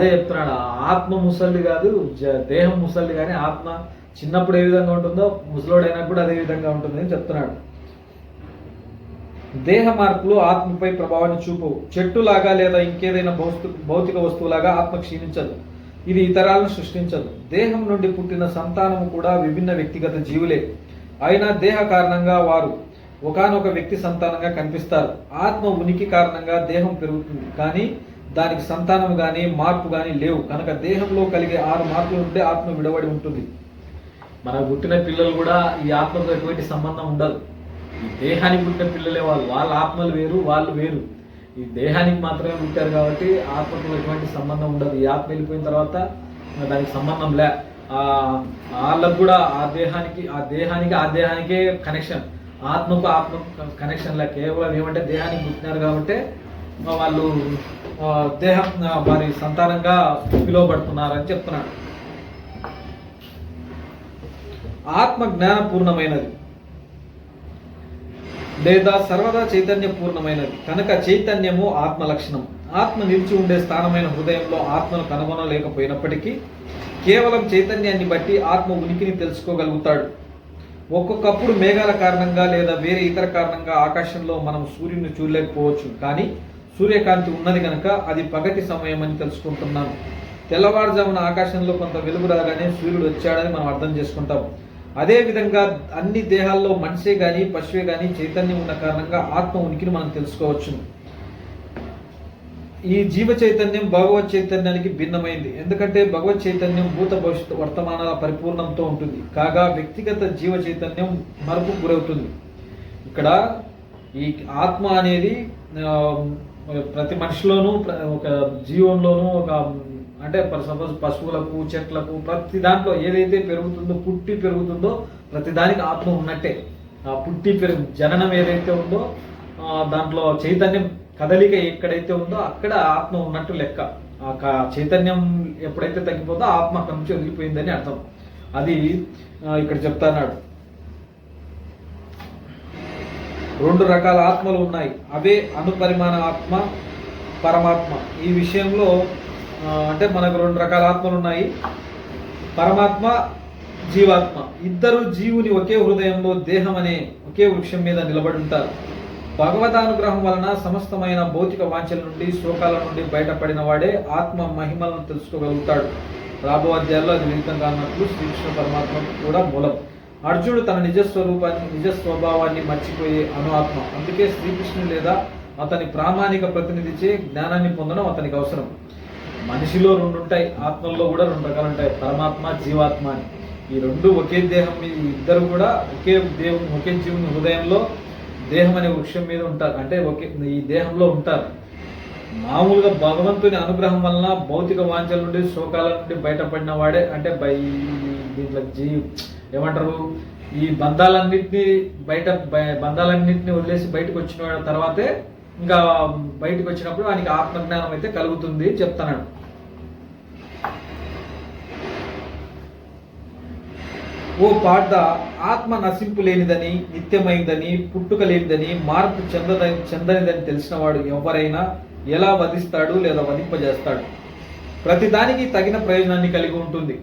అదే చెప్తున్నాడు ఆత్మ ముసళ్ళు కాదు దేహం ముసళ్ళు కానీ ఆత్మ చిన్నప్పుడు ఏ విధంగా ఉంటుందో ముసలోడైనప్పుడు అదే విధంగా ఉంటుంది అని చెప్తున్నాడు. దేహ మార్పులు ఆత్మపై ప్రభావాన్ని చూపవు చెట్టులాగా లేదా ఇంకేదైనా భౌతిక భౌతిక వస్తువులాగా ఆత్మ క్షీణించదు. ఇది ఇతరాలను సృష్టించదు. దేహం నుండి పుట్టిన సంతానము కూడా విభిన్న వ్యక్తిగత జీవులే. అయినా దేహ కారణంగా వారు ఒకానొక వ్యక్తి సంతానంగా కనిపిస్తారు. ఆత్మ ఉనికి కారణంగా దేహం పెరుగుతుంది. కానీ దానికి సంతానం కానీ మార్పు కానీ లేవు. కనుక దేహంలో కలిగే ఆరు మార్పులు ఉంటే ఆత్మ విడవడి ఉంటుంది. మన పుట్టిన పిల్లలు కూడా ఈ ఆత్మతో ఎటువంటి సంబంధం ఉండదు. ఈ దేహానికి పుట్టిన పిల్లలే వాళ్ళు. వాళ్ళ ఆత్మలు వేరు వాళ్ళు వేరు. ఈ దేహానికి మాత్రమే పుట్టారు కాబట్టి ఆత్మతో ఎటువంటి సంబంధం ఉండదు. ఈ ఆత్మ వెళ్ళిపోయిన తర్వాత దానికి సంబంధం లే. వాళ్ళకు కూడా ఆ దేహానికి ఆ దేహానికి ఆ దేహానికే కనెక్షన్ ఆత్మకు ఆత్మ కనెక్షన్ లే. కేవలం ఏమంటే దేహానికి పుట్టినారు కాబట్టి వాళ్ళు దేహం వారి సంతానంగా పిలువబడుతున్నారని చెప్తున్నాడు ఆత్మ జ్ఞానపూర్ణమైనది లేదా సర్వదా చైతన్యపూర్ణమైనది. కనుక చైతన్యము ఆత్మ లక్షణం ఆత్మ నిలిచి ఉండే స్థానమైన హృదయంలో ఆత్మను కనుగొనలేకపోయినప్పటికీ కేవలం చైతన్యాన్ని బట్టి ఆత్మ ఉనికిని తెలుసుకోగలుగుతాడు. ఒక్కొక్కప్పుడు మేఘాల కారణంగా లేదా వేరే ఇతర కారణంగా ఆకాశంలో మనం సూర్యుని చూడలేకపోవచ్చు. కానీ సూర్యకాంతి ఉన్నది కనుక అది పగటి సమయం అని తెలుసుకుంటున్నాం. తెల్లవారుజామున ఆకాశంలో కొంత వెలుగు రాగానే సూర్యుడు వచ్చాడని మనం అర్థం చేసుకుంటాం. అదేవిధంగా అన్ని దేహాల్లో మనిషే కానీ పశువే కానీ చైతన్యం ఉన్న కారణంగా ఆత్మ ఉనికిని మనం తెలుసుకోవచ్చు. ఈ జీవ చైతన్యం భగవత్ చైతన్యానికి భిన్నమైంది. ఎందుకంటే భగవత్ చైతన్యం భూత భవిష్యత్ వర్తమానాల పరిపూర్ణంతో ఉంటుంది. కాగా వ్యక్తిగత జీవ చైతన్యం మరపు గురవుతుంది. ఇక్కడ ఈ ఆత్మ అనేది ప్రతి మనిషిలోనూ ప్ర- ఒక జీవంలోనూ ఒక అంటే సపోజ్ పశువులకు చెట్లకు ప్రతి దాంట్లో ఏదైతే పెరుగుతుందో పుట్టి పెరుగుతుందో ప్రతి దానికి ఆత్మ ఉన్నట్టే. ఆ పుట్టి పెరుగు జననం ఏదైతే ఉందో దాంట్లో చైతన్యం కదలిక ఎక్కడైతే ఉందో అక్కడ ఆత్మ ఉన్నట్టు లెక్క. ఆ చైతన్యం ఎప్పుడైతే తగ్గిపోతుందో ఆత్మ అక్కడి నుంచి వదిలిపోయిందని అర్థం. అది ఇక్కడ చెప్తాన్నాడు. రెండు రకాల ఆత్మలు ఉన్నాయి. అవే అనుపరిమాణ ఆత్మ పరమాత్మ. ఈ విషయంలో అంటే మనకు రెండు రకాల ఆత్మలు ఉన్నాయి. పరమాత్మ జీవాత్మ. ఇద్దరు జీవుని ఒకే హృదయంలో దేహం అనే ఒకే వృక్షం మీద నిలబడి ఉంటారు. భగవతానుగ్రహం వలన సమస్తమైన భౌతిక వాంఛల నుండి శోకాల నుండి బయటపడిన వాడే ఆత్మ మహిమలను తెలుసుకోగలుగుతాడు. రాబో అధ్యాయంలో అది విదితంగా అన్నట్లు శ్రీకృష్ణ పరమాత్మ కూడా మూలం. అర్జునుడు తన నిజ స్వరూపాన్ని నిజ స్వభావాన్ని మర్చిపోయే అను ఆత్మ అందుకే శ్రీకృష్ణుడు లేదా అతని ప్రామాణిక ప్రతినిధిచే జ్ఞానాన్ని పొందడం అతనికి అవసరం. మనిషిలో రెండు ఉంటాయి ఆత్మల్లో కూడా రెండు రకాలు ఉంటాయి పరమాత్మ జీవాత్మ అని. ఈ రెండు ఒకే దేహం మీద ఇద్దరు కూడా ఒకే దేవుని ఒకే జీవుని హృదయంలో దేహం అనే వృక్షం మీద ఉంటారు. అంటే ఒకే ఈ దేహంలో ఉంటారు. మామూలుగా భగవంతుని అనుగ్రహం వలన భౌతిక వాంఛల నుండి శోకాల నుండి బయటపడిన వాడే. అంటే బై దీంట్లో జీ ఏమంటారు? ఈ బంధాలన్నింటినీ బయట బంధాలన్నింటినీ వదిలేసి బయటకు వచ్చిన తర్వాతే ఇంకా బయటకు వచ్చినప్పుడు ఆయనకి ఆత్మజ్ఞానం అయితే కలుగుతుంది అని చెప్తున్నాడు. ఓ పాట ఆత్మ నశింపు లేనిదని నిత్యమైందని పుట్టుక లేనిదని మార్పు చెంద చెందనిదని తెలిసినవాడు ఎవరైనా ఎలా వధిస్తాడు లేదా వధింపజేస్తాడు? ప్రతిదానికి తగిన ప్రయోజనాన్ని కలిగి ఉంటుంది.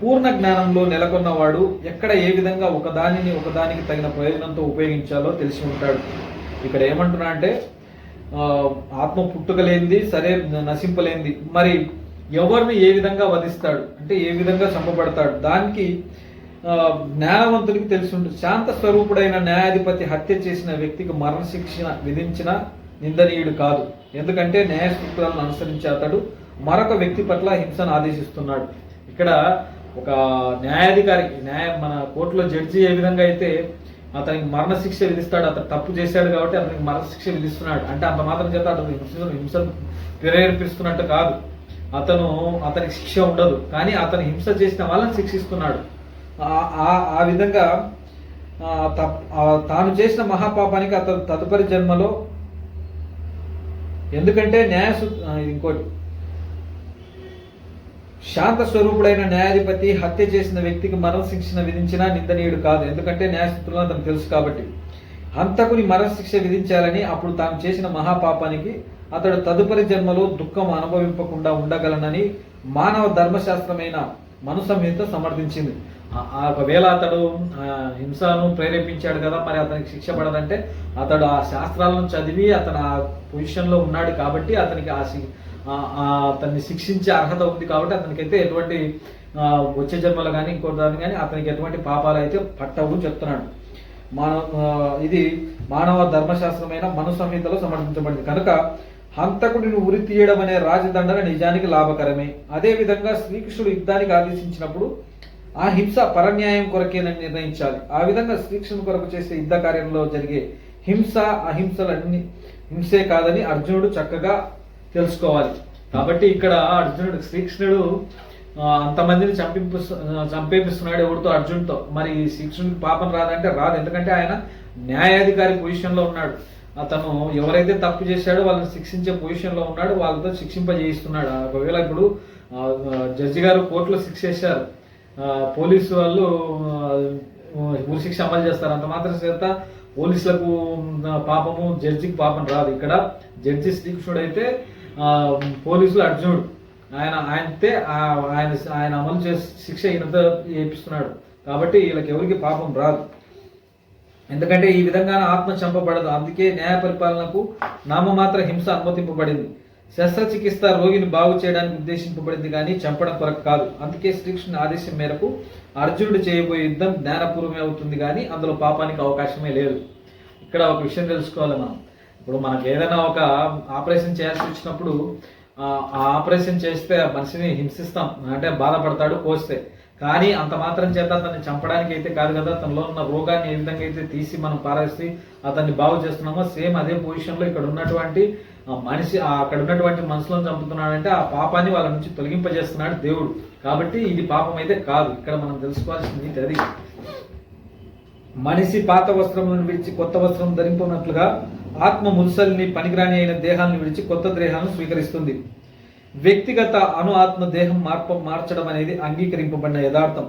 పూర్ణ జ్ఞానంలో నెలకొన్నవాడు ఎక్కడ ఏ విధంగా ఒకదానిని ఒకదానికి తగిన ప్రయోజనంతో ఉపయోగించాలో తెలిసి ఉంటాడు. ఇక్కడ ఏమంటున్నా అంటే ఆత్మ పుట్టుకలేంది సరే నశింపలేంది మరి ఎవరిని ఏ విధంగా వధిస్తాడు? అంటే ఏ విధంగా చంపబడతాడు? దానికి జ్ఞానవంతుడికి తెలిసి ఉంటుంది శాంత స్వరూపుడైన న్యాయాధిపతి హత్య చేసిన వ్యక్తికి మరణశిక్ష విధించిన నిందనీయుడు కాదు. ఎందుకంటే న్యాయ సూత్రాలను అనుసరించి అతడు మరొక వ్యక్తి పట్ల హింసను ఆదేశిస్తున్నాడు. ఇక్కడ ఒక న్యాయాధికారి న్యాయ మన కోర్టులో జడ్జి ఏ విధంగా అయితే అతనికి మరణశిక్ష విధిస్తాడు అతను తప్పు చేశాడు కాబట్టి అతనికి మరణశిక్ష విధిస్తున్నాడు. అంటే అంత మాత్రం చేత అతను హింస హింసను ప్రేరేపిస్తున్నట్టు కాదు. అతను అతనికి శిక్ష ఉండదు. కానీ అతను హింస చేసిన వాళ్ళని శిక్షిస్తున్నాడు. ఆ- ఆ- విధంగా తప్- తాను చేసిన మహాపాపానికి అతను తదుపరి జన్మలో ఎందుకంటే న్యాయ ఇది ఇంకోటి శాంత స్వరూపుడైన న్యాయాధిపతి హత్య చేసిన వ్యక్తికి మరణశిక్షణ విధించినా నిందనీయుడు కాదు. ఎందుకంటే న్యాయస్థితులు అతను తెలుసు కాబట్టి. హంతకుని మరణశిక్ష విధించాలని అప్పుడు తాను చేసిన మహాపాపానికి అతడు తదుపరి జన్మలో దుఃఖం అనుభవింపకుండా ఉండగలనని మానవ ధర్మశాస్త్రమైన మను సంహిత సమర్థించింది ఒకవేళ అతడు హింసను ప్రేరేపించాడు కదా మరి అతనికి శిక్ష పడదంటే అతడు ఆ శాస్త్రాలను చదివి అతను ఆ పొజిషన్లో ఉన్నాడు కాబట్టి అతనికి ఆ అతన్ని శిక్షించే అర్హత ఉంది కాబట్టి అతనికి అయితే ఎటువంటి వచ్చే జన్మలు కానీ ఇంకో దాన్ని కానీ అతనికి ఎటువంటి పాపాలు అయితే పట్టవు చెప్తున్నాడు. మానవ ఇది మానవ ధర్మశాస్త్రమైన మను సంహితలో సమర్థించబడింది. కనుక హంతకుడిని ఉరి తీయడం అనే రాజదండన నిజానికి లాభకరమే. అదే విధంగా శ్రీకృష్ణుడు యుద్ధానికి ఆదేశించినప్పుడు ఆ హింస పరన్యాయం కొరకేనని నిర్ణయించాలి. ఆ విధంగా శ్రీకృష్ణుని కొరకు చేసే యుద్ధ కార్యంలో జరిగే హింస అహింసలన్నీ హింసే కాదని అర్జునుడు చక్కగా తెలుసుకోవాలి. కాబట్టి ఇక్కడ అర్జునుడు శ్రీకృష్ణుడు అంతమందిని చంపింపు చంపేపిస్తున్నాడు ఎవరితో? అర్జున్తో. మరి శ్రీకృష్ణుడికి పాపం రాదంటే రాదు. ఎందుకంటే ఆయన న్యాయాధికారి పొజిషన్లో ఉన్నాడు. అతను ఎవరైతే తప్పు చేశాడో వాళ్ళని శిక్షించే పొజిషన్లో ఉన్నాడు. వాళ్ళతో శిక్షింపజేయిస్తున్నాడు ఆ, ఒకవేళ ఇప్పుడు జడ్జి గారు కోర్టులో శిక్ష చేశారు. పోలీసు వాళ్ళు ఉరిశిక్ష అమలు చేస్తారు. అంత మాత్రం చేత పోలీసులకు పాపము జడ్జికి పాపం రాదు. ఇక్కడ జడ్జి శ్రీకృష్ణుడు అయితే పోలీసులు అర్జునుడు. ఆయన ఆయనతే ఆయన ఆయన అమలు చేసి శిక్ష ఈయనతో చేపిస్తున్నాడు కాబట్టి వీళ్ళకి ఎవరికి పాపం రాదు. ఎందుకంటే ఈ విధంగా ఆత్మ చంపబడదు. అందుకే న్యాయ పరిపాలనకు నామమాత్ర హింస అనుమతింపబడింది. శస్త్రచికిత్స రోగిని బాగు చేయడానికి ఉద్దేశింపబడింది కానీ చంపడం కొరకు కాదు. అందుకే శ్రీకృష్ణుని ఆదేశం మేరకు అర్జునుడు చేయబోయే యుద్ధం జ్ఞానపూర్వమే అవుతుంది కానీ అందులో పాపానికి అవకాశమే లేదు. ఇక్కడ ఒక విషయం తెలుసుకోవాలి మనం. ఇప్పుడు మనకు ఏదైనా ఒక ఆపరేషన్ చేయాల్సి వచ్చినప్పుడు ఆ ఆపరేషన్ చేస్తే ఆ మనిషిని హింసిస్తాం. అంటే బాధపడతాడు కోస్తే. కానీ అంత మాత్రం చేత అతన్ని చంపడానికి అయితే కాదు కదా. తనలో ఉన్న రోగాన్ని ఏ విధంగా అయితే తీసి మనం పారేసి అతన్ని బాగు చేస్తున్నామో సేమ్ అదే పొజిషన్లో ఇక్కడ ఉన్నటువంటి మనిషి అక్కడ ఉన్నటువంటి మనుషులను చంపుతున్నాడంటే ఆ పాపాన్ని వాళ్ళ నుంచి తొలగింపజేస్తున్నాడు దేవుడు. కాబట్టి ఇది పాపం అయితే కాదు. ఇక్కడ మనం తెలుసుకోవాల్సింది అది. మనిషి పాత వస్త్రం విడిచి కొత్త వస్త్రం ధరింపున్నట్లుగా ఆత్మ మున్సల్ని పనికిరాని అయిన దేహాలను విడిచి కొత్త దేహాలను స్వీకరిస్తుంది. వ్యక్తిగత అణు ఆత్మ దేహం మార్ప మార్చడం అనేది అంగీకరింపబడిన యథార్థం.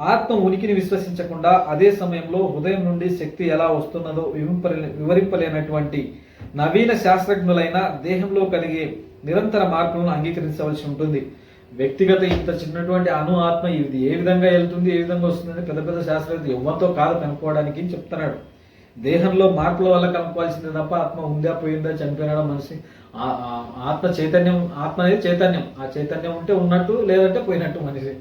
ఆత్మ ఉనికిని విశ్వసించకుండా అదే సమయంలో హృదయం నుండి శక్తి ఎలా వస్తున్నదో వివరింపలే వివరింపలేనటువంటి నవీన శాస్త్రజ్ఞులైన దేహంలో కలిగే నిరంతర మార్పులను అంగీకరించవలసి ఉంటుంది. వ్యక్తిగత ఇంత చిన్నటువంటి అణు ఆత్మ ఇది ఏ విధంగా వెళ్తుంది ఏ విధంగా వస్తుందని పెద్ద పెద్ద శాస్త్రవేత్త ఎవరితో కాదు కనుక్కోవడానికి చెప్తున్నాడు. దేహంలో మార్పుల వల్ల కనుక్కోవాల్సిందే తప్ప ఆత్మ ఉందా పోయిందా చనిపోయినాడా మనిషి. ఆ- ఆత్మ చైతన్యం ఆత్మ అనేది చైతన్యం. ఆ చైతన్యం ఉంటే ఉన్నట్టు లేదంటే పోయినట్టు మనిషి.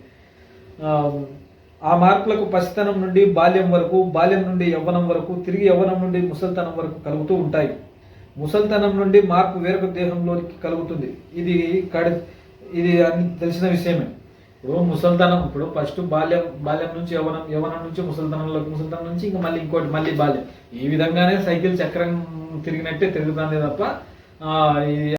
ఆ, మార్పులకు పసితనం నుండి బాల్యం వరకు బాల్యం నుండి యవ్వనం వరకు తిరిగి యవ్వనం నుండి ముసల్తనం వరకు కలుగుతూ ఉంటాయి. ముసల్తనం నుండి మార్పు వేరొక దేహంలోకి కలుగుతుంది. ఇది కడి ఇది అన్ని తెలిసిన విషయమే. ఇప్పుడు ముసల్తనం ఇప్పుడు ఫస్ట్ బాల్యం బాల్యం నుంచి యవనం యవ్వనం నుంచి ముసల్తనంలోకి ముసల్తనం నుంచి ఇంకా మళ్ళీ ఇంకోటి మళ్ళీ బాల్యం. ఈ విధంగానే సైకిల్ చక్రం తిరిగినట్టే తిరుగుతుంది తప్ప